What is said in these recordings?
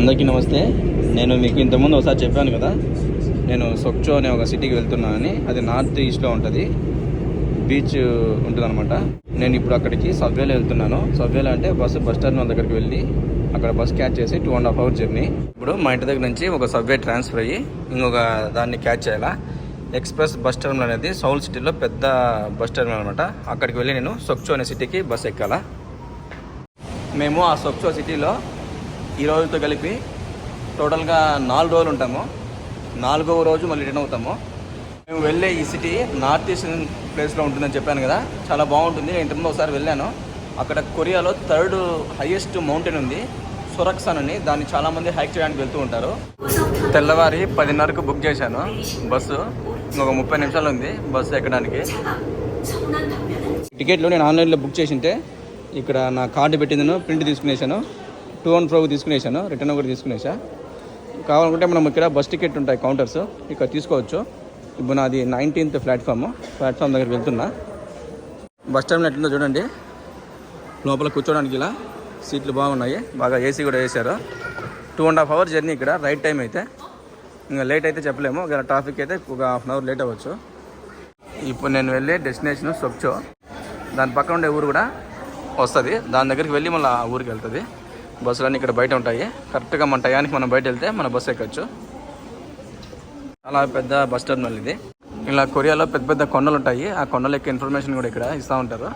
అందరికీ నమస్తే. నేను మీకు ఇంతకుముందు ఒకసారి చెప్పాను కదా నేను సొక్చో అనే ఒక సిటీకి వెళ్తున్నానని అది నార్త్ ఈస్ట్లో ఉంటుంది. బీచ్ ఉంటుందన్నమాట. నేను ఇప్పుడు అక్కడికి సబ్వేలో వెళ్తున్నాను. సబ్వేలో అంటే బస్సు బస్ టర్మినల్ దగ్గరికి వెళ్ళి అక్కడ బస్ క్యాచ్ చేసి two and half hour journey ఇప్పుడు మా ఇంటి దగ్గర నుంచి ఒక సబ్వే ట్రాన్స్ఫర్ అయ్యి ఇంకొక దాన్ని క్యాచ్ చేయాలా. ఎక్స్ప్రెస్ బస్ టర్మినల్ అనేది సౌల్ సిటీలో పెద్ద బస్ టర్మినల్ అనమాట అక్కడికి వెళ్ళి నేను సొక్చో అనే సిటీకి బస్ ఎక్కాలా. మేము ఆ సొక్చో సిటీలో ఈ రోజుతో కలిపి టోటల్గా నాలుగు రోజులు ఉంటాము. నాలుగవ రోజు మళ్ళీ రిటర్న్ అవుతాము. మేము వెళ్ళే ఈ సిటీ నార్త్ ఈస్టర్న్ ప్లేస్లో ఉంటుందని చెప్పాను కదా. చాలా బాగుంటుంది. నేను ఇంతకుముందు ఒకసారి వెళ్ళాను. అక్కడ కొరియాలో థర్డ్ హైయెస్ట్ మౌంటైన్ ఉంది. సురక్సన్ అని. దాన్ని చాలామంది హైక్ చేయడానికి వెళ్తూ ఉంటారు. తెల్లవారి పదిన్నరకు బుక్ చేశాను. బస్సు ఇంకొక ముప్పై నిమిషాలు ఉంది. బస్సు ఎక్కడానికి. టికెట్లు నేను ఆన్లైన్లో బుక్ చేసింటే ఇక్కడ నా కార్డు పెట్టిందను ప్రింట్ తీసుకునేసాను టూ అండ్ ఫ్రో తీసుకునేసాను రిటర్న్ కూడా తీసుకునేసా. కావాలనుకుంటే మనం ఇక్కడ బస్ టికెట్ ఉంటాయి కౌంటర్స్ ఇక్కడ తీసుకోవచ్చు. ఇప్పుడు నాది నైన్టీన్త్ ప్లాట్ఫామ్ ప్లాట్ఫామ్ దగ్గర వెళ్తున్నా. బస్ స్టాండ్లో ఎట్లుందో చూడండి. లోపల కూర్చోడానికి ఇలా సీట్లు బాగున్నాయి బాగా ఏసీ కూడా వేశారు. Two and half hour journey ఇక్కడ రైట్ టైం అయితే. ఇంకా లేట్ అయితే చెప్పలేము ఇక్కడ ట్రాఫిక్ అయితే ఒక హాఫ్ అన్ అవర్ లేట్ అవ్వచ్చు. ఇప్పుడు నేను వెళ్ళే డెస్టినేషన్ సొక్చో దాని పక్కన ఉండే ఊరు కూడా వస్తుంది. దాని దగ్గరికి వెళ్ళి మళ్ళీ ఆ ఊరికి వెళ్తుంది. బస్సులన్నీ ఇక్కడ బయట ఉంటాయి. కరెక్ట్గా మన టయానికి మనం బయట వెళ్తే మన బస్సు ఎక్కచ్చు. చాలా పెద్ద బస్ టర్మినల్ ఇది. ఇలా కొరియాలో పెద్ద పెద్ద కొండలు ఉంటాయి. ఆ కొండల యొక్క ఇన్ఫర్మేషన్ కూడా ఇక్కడ ఇస్తూ ఉంటారు.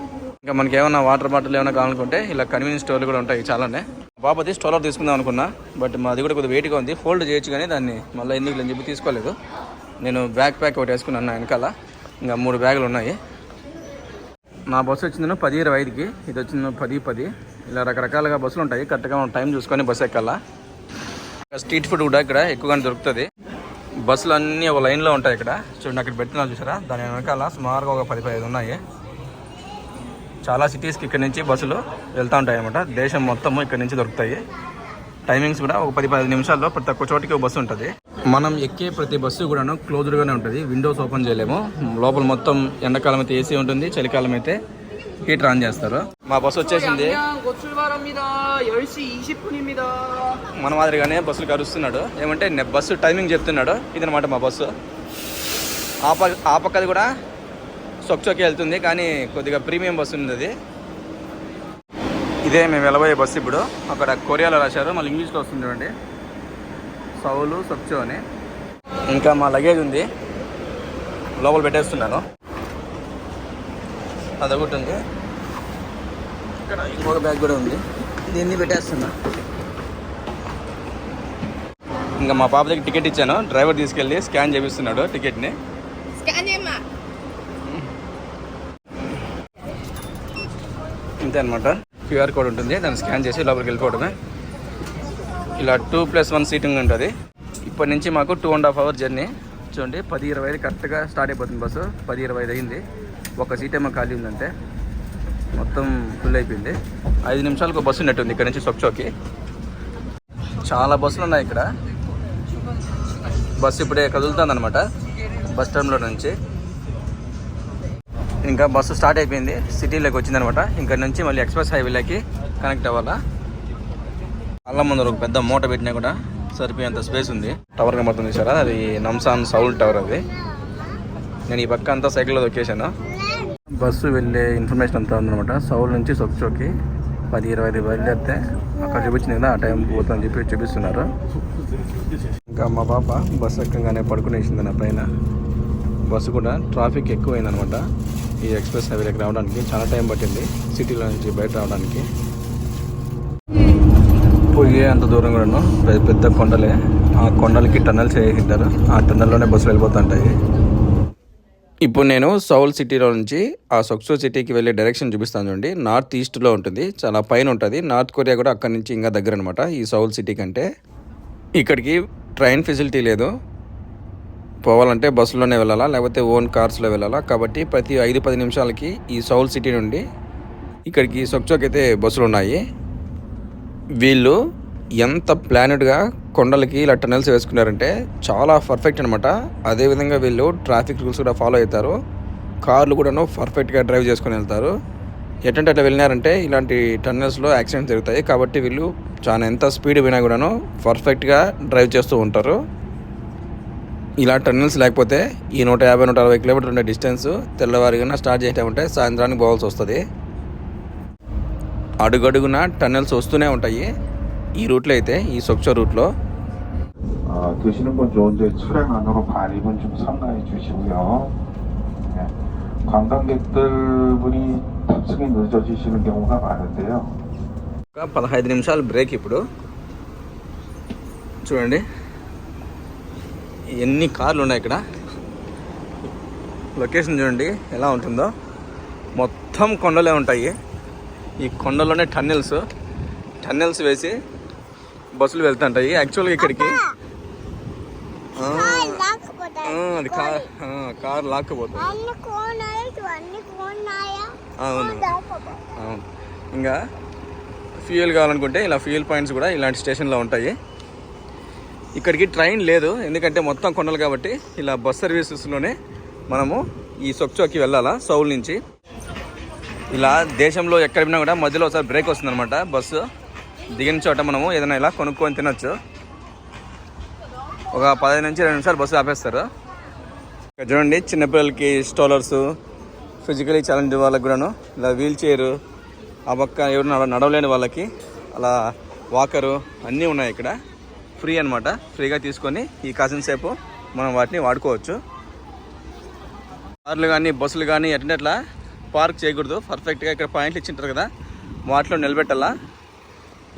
ఇంకా మనకి ఏమైనా వాటర్ బాటిల్ ఏమైనా కావాలనుకుంటే ఇలా కన్వీనియన్స్ స్టోర్లు కూడా ఉంటాయి చాలానే. బాబది స్టోలర్ తీసుకుందాం అనుకున్నా బట్ మాది కూడా కొద్దిగా వెయిట్గా ఉంది. ఫోల్డ్ చేయొచ్చు కానీ దాన్ని మళ్ళీ ఎందుకు అని చెప్పి తీసుకోలేదు. నేను బ్యాక్ ప్యాక్ ఒకటి వేసుకున్నాను నా వెనకాల. ఇంకా మూడు బ్యాగులు ఉన్నాయి. నా బస్సు వచ్చింది పది ఇరవై ఐదుకి. ఇది వచ్చింది పది పది. ఇలా రకరకాలుగా బస్సులు ఉంటాయి. కరెక్ట్గా మనం టైం చూసుకొని బస్సు ఎక్కాలా? స్ట్రీట్ ఫుడ్ కూడా ఇక్కడ ఎక్కువగానే దొరుకుతుంది. బస్సులు అన్నీ ఒక లైన్లో ఉంటాయి ఇక్కడ. చూడండి అక్కడ పెట్టినా చూసారా? దాని వెనకాల సుమారుగా ఒక పది పదిహేను ఉన్నాయి. చాలా సిటీస్కి ఇక్కడ నుంచి బస్సులు వెళ్తూ ఉంటాయి అనమాట దేశం మొత్తము ఇక్కడ నుంచి దొరుకుతాయి. టైమింగ్స్ కూడా ఒక పది పది నిమిషాల్లో ప్రతి ఒక్క చోటికి ఒక బస్సు ఉంటుంది. మనం ఎక్కే ప్రతి బస్సు కూడాను క్లోజ్డ్గానే ఉంటుంది. విండోస్ ఓపెన్ చేయలేము. లోపల మొత్తం ఎండాకాలం అయితే ఏసీ ఉంటుంది. చలికాలం అయితే హీటర్ ఆన్ చేస్తారు? మా బస్సు వచ్చేసింది. మన మాదిరిగానే బస్సులు కరుస్తున్నాడు. ఏమంటే బస్సు టైమింగ్ చెప్తున్నాడు. ఇది అనమాట మా బస్సు. ఆ పక్క ఆ పక్కది కూడా సొక్చొక్కి వెళ్తుంది కానీ కొద్దిగా ప్రీమియం బస్సు ఉంది అది ఇదే మేము వెళ్ళబోయే బస్సు ఇప్పుడు. అక్కడ కొరియాలో రాశారు. మళ్ళీ ఇంగ్లీష్లో వస్తుంది చూడండి. సౌలు సొక్చో అని. ఇంకా మా లగేజ్ ఉంది. లోపల పెట్టేస్తున్నాను అది ఒకటి ఉంది ఇక్కడ ఇంకొక బ్యాగ్ కూడా ఉంది. దీన్ని పెట్టేస్తున్నా. ఇంకా మా పాప దగ్గర టికెట్ ఇచ్చాను. డ్రైవర్ తీసుకెళ్ళి స్కాన్ చేపిస్తున్నాడు టికెట్ని. ఇంతే అనమాట క్యూఆర్ కోడ్ ఉంటుంది. దాన్ని స్కాన్ చేసి లోపలికి వెళ్ళిపోవడమే. ఇలా టూ ప్లస్ వన్ సీటింగ్ ఉంటుంది. ఇప్పటి నుంచి మాకు two and half hour journey. చూడండి పది ఇరవై ఐదు కరెక్ట్గా స్టార్ట్ అయిపోతుంది బస్సు. పది ఇరవై ఐదు అయింది. ఒక సీట్ ఏమో ఖాళీ ఉందంటే మొత్తం ఫుల్ అయిపోయింది. ఐదు నిమిషాలకు బస్సు ఉన్నట్టుంది ఇక్కడ నుంచి సొక్చోకి. చాలా బస్సులు ఉన్నాయి ఇక్కడ. బస్సు ఇప్పుడే కదులుతుందనమాట బస్ స్టాండ్లో నుంచి. ఇంకా బస్సు స్టార్ట్ అయిపోయింది. సిటీలోకి వచ్చిందనమాట ఇక్కడ నుంచి మళ్ళీ ఎక్స్ప్రెస్ హైవేలోకి కనెక్ట్ అవ్వాలా? అల్లం ముందర ఒక పెద్ద మూట పెట్టినా కూడా సరిపోయేంత స్పేస్ ఉంది. టవర్ కనబడుతుంది సార్ అది నమ్సాన్ సౌల్ టవర్ అది. నేను ఈ పక్క అంతా సైకిల్లో దొక్కేశాను బస్సు వెళ్ళే ఇన్ఫర్మేషన్ అంతా ఉందన్నమాట. సౌల్ నుంచి సొక్చోకి పది ఇరవై ఐదు బయలుదేరితే అక్కడ చూపించింది కదా ఆ టైం పోతుందని చెప్పి చూపిస్తున్నారు. ఇంకా మా పాప బస్సు ఎక్కగానే పడుకునేసింది నా పైన. బస్సు కూడా ట్రాఫిక్ ఎక్కువైందనమాట ఈ ఎక్స్ప్రెస్ హైవేలోకి రావడానికి చాలా టైం పట్టింది సిటీలో నుంచి బయట రావడానికి. పోయే అంత దూరం కూడాను పెద్ద కొండలే. ఆ కొండలకి టన్నెల్స్ వేసింటారు ఆ టన్నెల్లోనే బస్సులు వెళ్ళిపోతుంటాయి. ఇప్పుడు నేను సౌల్ సిటీలో నుంచి ఆ సొక్సో సిటీకి వెళ్ళే డైరెక్షన్ చూపిస్తాను చూడండి. నార్త్ ఈస్ట్లో ఉంటుంది. చాలా పైన ఉంటుంది. నార్త్ కొరియా కూడా అక్కడి నుంచి ఇంకా దగ్గర అనమాట ఈ సౌల్ సిటీ కంటే. ఇక్కడికి ట్రైన్ ఫెసిలిటీ లేదు. పోవాలంటే బస్సులోనే వెళ్ళాలా లేకపోతే ఓన్ కార్స్లో వెళ్ళాలా? కాబట్టి ప్రతి ఐదు పది నిమిషాలకి ఈ సౌల్ సిటీ నుండి ఇక్కడికి సొక్చోకి అయితే బస్సులు ఉన్నాయి. వీళ్ళు ఎంత ప్లానెడ్గా కొండలకి ఇలా టనల్స్ వేసుకున్నారంటే చాలా పర్ఫెక్ట్ అనమాట అదేవిధంగా వీళ్ళు ట్రాఫిక్ రూల్స్ కూడా ఫాలో అవుతారు. కార్లు కూడాను పర్ఫెక్ట్గా డ్రైవ్ చేసుకొని వెళ్తారు. ఎటంటే అట్లా వెళ్ళినారంటే ఇలాంటి టన్నెల్స్లో యాక్సిడెంట్స్ జరుగుతాయి. కాబట్టి వీళ్ళు చాలా ఎంత స్పీడ్ పోయినా కూడాను పర్ఫెక్ట్గా డ్రైవ్ చేస్తూ ఉంటారు. ఇలా టన్నెల్స్ లేకపోతే ఈ నూట యాభై నూట అరవై కిలోమీటర్లు ఉండే డిస్టెన్స్ తెల్లవారిగా స్టార్ట్ చేసామంటే సాయంత్రానికి పోవాల్సి వస్తుంది. అడుగడుగున టన్నెల్స్ వస్తూనే ఉంటాయి. ఈ రూట్లో అయితే ఈ సొక్చో రూట్లో 어, 드시는 건 좋은데 차량 안으로 반입은 좀 삼가해 주시고요. 네. 관광객들 분이 탑승이 늦어지시는 경우가 많은데요. ఒక పదహైదు నిమిషాలు బ్రేక్ ఇప్పుడు చూడండి ఎన్ని కార్లు ఉన్నాయి ఇక్కడ లొకేషన్ చూడండి ఎలా ఉంటుందో మొత్తం కొండలే ఉంటాయి ఈ కొండలోనే టన్నెల్స్ టన్నెల్స్ వేసి బస్సులు వెళ్తుంటాయి. యాక్చువల్గా ఇక్కడికి. అది కార్ కార్ లాక్కుపోతుంది అవును. అవును. ఇంకా ఫ్యూయల్ కావాలనుకుంటే ఇలా ఫ్యూయల్ పాయింట్స్ కూడా ఇలాంటి స్టేషన్లో ఉంటాయి. ఇక్కడికి ట్రైన్ లేదు. ఎందుకంటే మొత్తం కొండలు కాబట్టి ఇలా బస్ సర్వీసెస్లోనే మనము ఈ సొక్చోకి వెళ్ళాలా సౌల్ నుంచి. ఇలా దేశంలో ఎక్కడ కూడా మధ్యలో ఒకసారి బ్రేక్ వస్తుందన్నమాట బస్సు. దిగిన చోట మనము ఏదైనా ఇలా కొనుక్కొని తినొచ్చు. ఒక పదిహేను నుంచి రెండు నిమిషాలు బస్సు ఆపేస్తారు. ఇక్కడ చూడండి చిన్నపిల్లలకి స్టోలర్స్ ఫిజికలీ ఛాలెంజ్ వాళ్ళకి కూడాను ఇలా వీల్ చైర్ ఆ పక్క ఎవరు నడవలేని వాళ్ళకి అలా వాకరు అన్నీ ఉన్నాయి ఇక్కడ. ఫ్రీ అనమాట ఫ్రీగా తీసుకొని ఈ కాసిన సేపు మనం వాటిని వాడుకోవచ్చు. కార్లు కానీ బస్సులు కానీ ఎట్లా ఎట్లా పార్క్ చేయకూడదు. పర్ఫెక్ట్గా ఇక్కడ పాయింట్లు ఇచ్చింటారు కదా. వాటిలో నిలబెట్టాలా.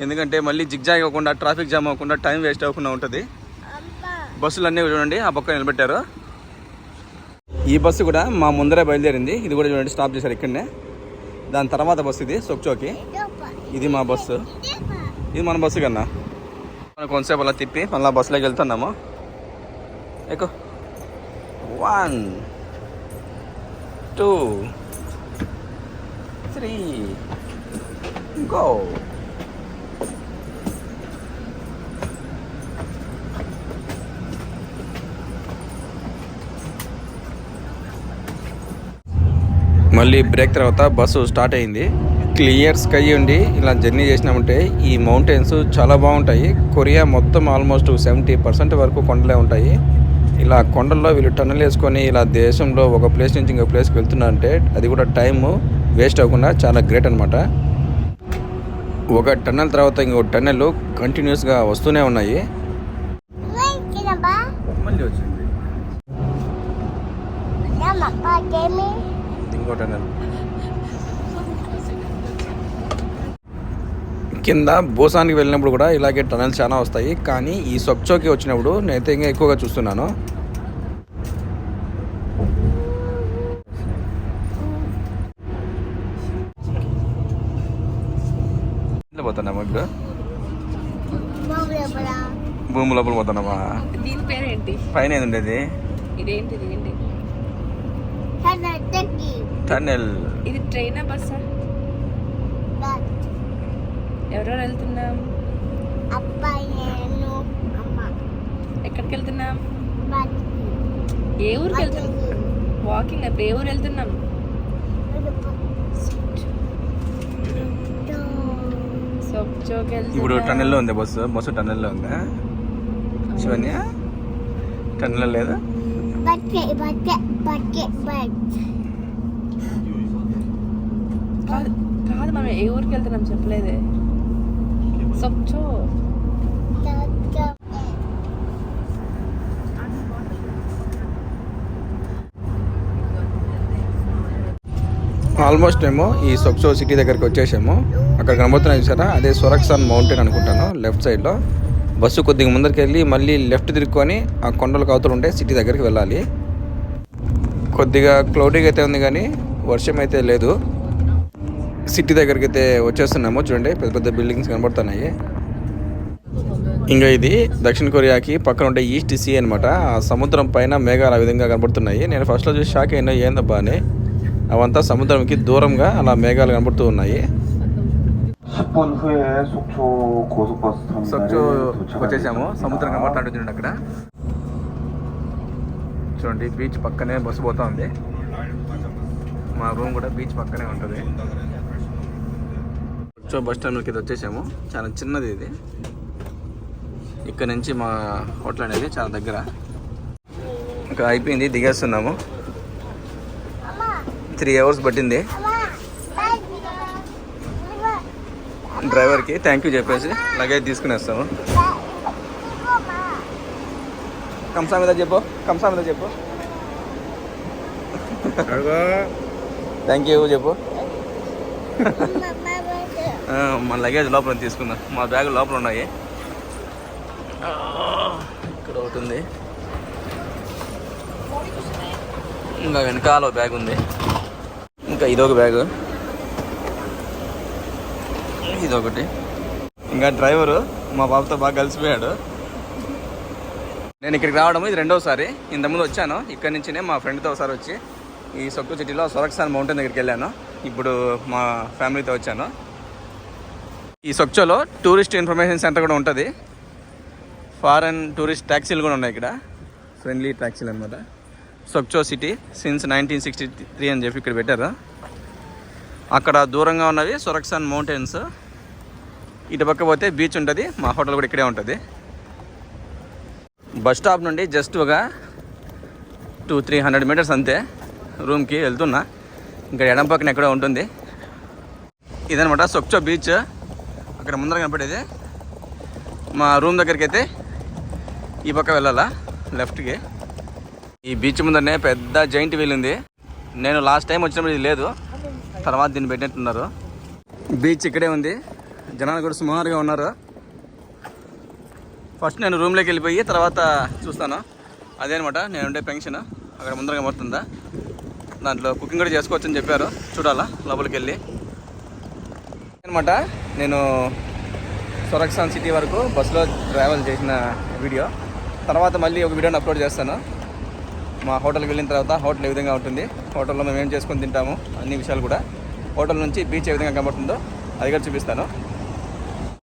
ఎందుకంటే మళ్ళీ జిగ్జాగ్ అవ్వకుండా ట్రాఫిక్ జామ్ అవ్వకుండా టైం వేస్ట్ అవ్వకుండా ఉంటుంది. బస్సులు అన్నీ చూడండి ఆ పక్క నిలబెట్టారు. ఈ బస్సు కూడా మా ముందరే బయలుదేరింది. ఇది కూడా చూడండి స్టాప్ చేశారు ఇక్కడనే. దాని తర్వాత బస్సు ఇది సొక్చోకి. ఇది మా బస్సు. ఇది మన బస్సు కన్నా. మనం కొంతసేపు అలా తిప్పి మళ్ళీ బస్సులోకి వెళ్తున్నాము. ఎక్కువ వన్ టూ త్రీ గో మళ్ళీ బ్రేక్ తర్వాత బస్సు స్టార్ట్ అయింది. క్లియర్ స్కై ఉండి ఇలా జర్నీ చేసినామంటే ఈ మౌంటైన్స్ చాలా బాగుంటాయి. కొరియా మొత్తం ఆల్మోస్ట్ సెవెంటీ పర్సెంట్ వరకు కొండలే ఉంటాయి. ఇలా కొండల్లో వీళ్ళు టన్నెల్ వేసుకొని ఇలా దేశంలో ఒక ప్లేస్ నుంచి ఇంకో ప్లేస్కి వెళ్తున్నారంటే అది కూడా టైం వేస్ట్ అవ్వకుండా చాలా గ్రేట్ అనమాట ఒక టన్నెల్ తర్వాత ఇంకో టన్నెల్ కంటిన్యూస్గా వస్తూనే ఉన్నాయి. మళ్ళీ వచ్చింది. కింద బోసానికి వెళ్ళినప్పుడు కూడా ఇలాగే టనల్స్ చాలా వస్తాయి. కానీ ఈ సొక్చోకి వచ్చినప్పుడు నేనైతే ఇంకా ఎక్కువగా చూస్తున్నాను. ఇంట్లో పోతున్నామా ఇప్పుడు? భూమి లోపల. పోతున్నామా పైన ఏది ఉండేది? ఇదేంటిది? టన్నెల్ ఇది ట్రైనా బస్సా? ఎవరెవరు వెళ్తున్నాం. ఎక్కడికి వెళ్తున్నాం ఏ ఊరికి వెళ్తున్నాం? వాకింగ్ అప్పుడు ఏ ఊరు వెళ్తున్నాం? ఇప్పుడు టన్నెల్లో ఉంది బస్సు బస్సు టన్నెల్లో ఉందా? శివన్య? టన్నెల్లో లేదా? కాదు కాదు మనం ఏ ఊరికి వెళ్తున్నాం చెప్పలేదే. సొక్చో ఆల్మోస్ట్ ఏమో ఈ సొక్సో సిటీ దగ్గరికి వచ్చేసాము. అక్కడ కనబడుతున్నాయి చూసారా? అదే సొరక్సాన్ మౌంటైన్ అనుకుంటాను లెఫ్ట్ సైడ్లో బస్సు కొద్దిగా ముందరికి వెళ్ళి మళ్ళీ లెఫ్ట్ తిరుక్కొని ఆ కొండలకు అవతల ఉంటే సిటీ దగ్గరికి వెళ్ళాలి. కొద్దిగా క్లౌడీగా అయితే ఉంది కానీ వర్షం అయితే లేదు. సిటీ దగ్గరికి అయితే వచ్చేస్తున్నాము చూడండి పెద్ద పెద్ద బిల్డింగ్స్ కనబడుతున్నాయి. ఇంకా ఇది దక్షిణ కొరియాకి పక్కన ఉండే ఈస్ట్ సీ అనమాట సముద్రం పైన మేఘాలు ఆ విధంగా కనబడుతున్నాయి. నేను ఫస్ట్లో చూసి షాక్ అయినా ఏందబ్బా అని. అవంతా సముద్రంకి దూరంగా అలా మేఘాలు కనబడుతూ ఉన్నాయి. వచ్చేసాము. సముద్రం కనబడుతున్నాడు చూడండి అక్కడ. చూడండి బీచ్ పక్కనే బస్సు పోతా ఉంది. మా రూమ్ కూడా బీచ్ పక్కనే ఉంటుంది. సో బస్ టర్మినల్కి ఇది వచ్చేసాము. చాలా చిన్నది ఇది. ఇక్కడ నుంచి మా హోటల్ అనేది చాలా దగ్గర. ఇంకా అయిపోయింది దిగేస్తున్నాము. త్రీ అవర్స్ పట్టింది. డ్రైవర్కి థ్యాంక్ యూ చెప్పేసి లగేజ్ తీసుకునేస్తాము. కంసా మీద చెప్పు కంసా మీద చెప్పు. థ్యాంక్ యూ చెప్పు. మన లగేజ్ లోపల తీసుకుందాం. మా బ్యాగ్ లోపల ఉన్నాయి. ఇక్కడ ఒకటి ఉంది. ఇంకా వెనకాల ఒక బ్యాగ్ ఉంది. ఇంకా ఇదొక బ్యాగ్ ఇదొకటి. ఇంకా డ్రైవరు మా బాబుతో బాగా కలిసిపోయాడు. నేను ఇక్కడికి రావడం ఇది రెండోసారి. ఇంతకుముందు వచ్చాను. ఇక్కడి నుంచినే మా ఫ్రెండ్తో ఒకసారి వచ్చి ఈ సొక్కు సిటీలో సొరక్సాన్ మౌంటైన్ దగ్గరికి వెళ్ళాను. ఇప్పుడు మా ఫ్యామిలీతో వచ్చాను. ఈ సొక్చోలో టూరిస్ట్ ఇన్ఫర్మేషన్ సెంటర్ కూడా ఉంటుంది. ఫారెన్ టూరిస్ట్ ట్యాక్సీలు కూడా ఉన్నాయి ఇక్కడ. ఫ్రెండ్లీ ట్యాక్సీలు అనమాట Sokcho city since nineteen sixty three అని చెప్పి ఇక్కడ పెట్టారు. అక్కడ దూరంగా ఉన్నవి సొరక్సన్ మౌంటైన్స్ ఇటుపక్క పోతే బీచ్ ఉంటుంది మా హోటల్ కూడా ఇక్కడే ఉంటుంది. బస్ స్టాప్ నుండి జస్ట్ ఒక టూ త్రీ హండ్రెడ్ మీటర్స్ అంతే రూమ్కి వెళ్తున్నా. ఇంకా ఎడం పక్కన ఎక్కడో ఉంటుంది. ఇదనమాట సొక్చో బీచ్ అక్కడ ముందర కనపడేది. మా రూమ్ దగ్గరికి అయితే ఈ పక్క వెళ్ళాలా? లెఫ్ట్కి. ఈ బీచ్ ముందరనే పెద్ద జైంట్ వీల్ ఉంది. నేను లాస్ట్ టైం వచ్చినప్పుడు ఇది లేదు. తర్వాత దీన్ని పెట్టినట్టున్నారు. బీచ్ ఇక్కడే ఉంది. జనాలు కూడా సుమారుగా ఉన్నారు. ఫస్ట్ నేను రూమ్లోకి వెళ్ళిపోయి తర్వాత చూస్తాను. అదే అనమాట నేను ఉండే పెన్షన్ అక్కడ ముందరగా పడుతుందా దాంట్లో కుకింగ్ కూడా చేసుకోవచ్చని చెప్పారు. చూడాలా లోపలికి వెళ్ళి. అనమాట. నేను సొరక్సాన్ సిటీ వరకు బస్సులో ట్రావెల్ చేసిన వీడియో తర్వాత మళ్ళీ ఒక వీడియోని అప్లోడ్ చేస్తాను. మా హోటల్కి వెళ్ళిన తర్వాత హోటల్ ఏ విధంగా ఉంటుంది హోటల్లో మేము ఏం చేసుకొని తింటాము అన్ని విషయాలు కూడా. హోటల్ నుంచి బీచ్ ఏ విధంగా కనబడుతుందో అది కూడా చూపిస్తాను.